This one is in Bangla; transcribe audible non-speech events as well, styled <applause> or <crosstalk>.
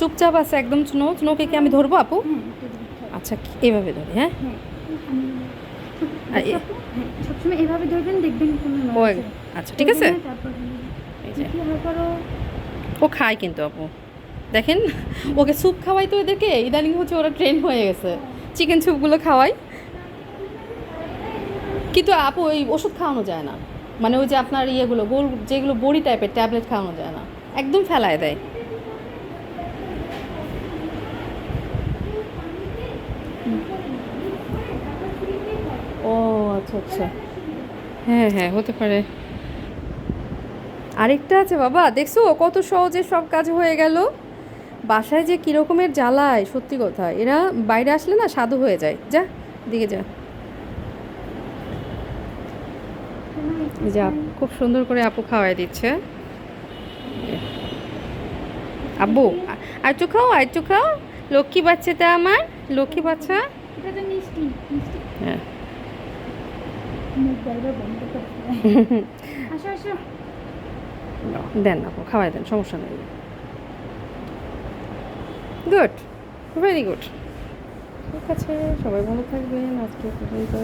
চুপচাপ আছে একদম স্নো স্নোকে কি আমি ধরবো আপু। আচ্ছা এভাবে ধরি হ্যাঁ? সবসময় এভাবে ধরবেন দেখবেন ও আচ্ছা ঠিক আছে? ও খায় কিন্তু আপু। দেখেন ওকে স্যুপ খাওয়াই তো এদেরকে ইদানিং হচ্ছে ওরা ট্রেন হয়ে গেছে। চিকেন স্যুপগুলো খাওয়াই। কিন্তু আপু ওই ওষুধ খাওয়ানো যায় না। মানে ওই যে আপনার ইয়েগুলো গোল যেগুলো বড়ি টাইপের ট্যাবলেট খাওয়ানো যায় না। একদম ফেলায় দেয়। ও আচ্ছা আচ্ছা। হ্যাঁ হ্যাঁ হতে পারে। আরেকটা আছে বাবা, দেখছ কত সহজে সব কাজ হয়ে গেল? বাসায় যে কীরকমের জ্বালায়, সত্যি কথা। এরা বাইরে আসলে না সাধু হয়ে যায়। যা দিকে যা। যে খুব সুন্দর করে আপু খাওয়াই দিচ্ছে। আব্বু আর একটু খাও আর একটু খাও। লক্ষ্মী বাচ্চাটা আমার। লক্ষ্মী বাচ্চা? হ্যাঁ। <laughs> দেন আপু খাওয়াই দেন সমস্যা নেই। Good very good. ঠিক আছে সবাই ভালো থাকবেন আজকে পর্যন্ত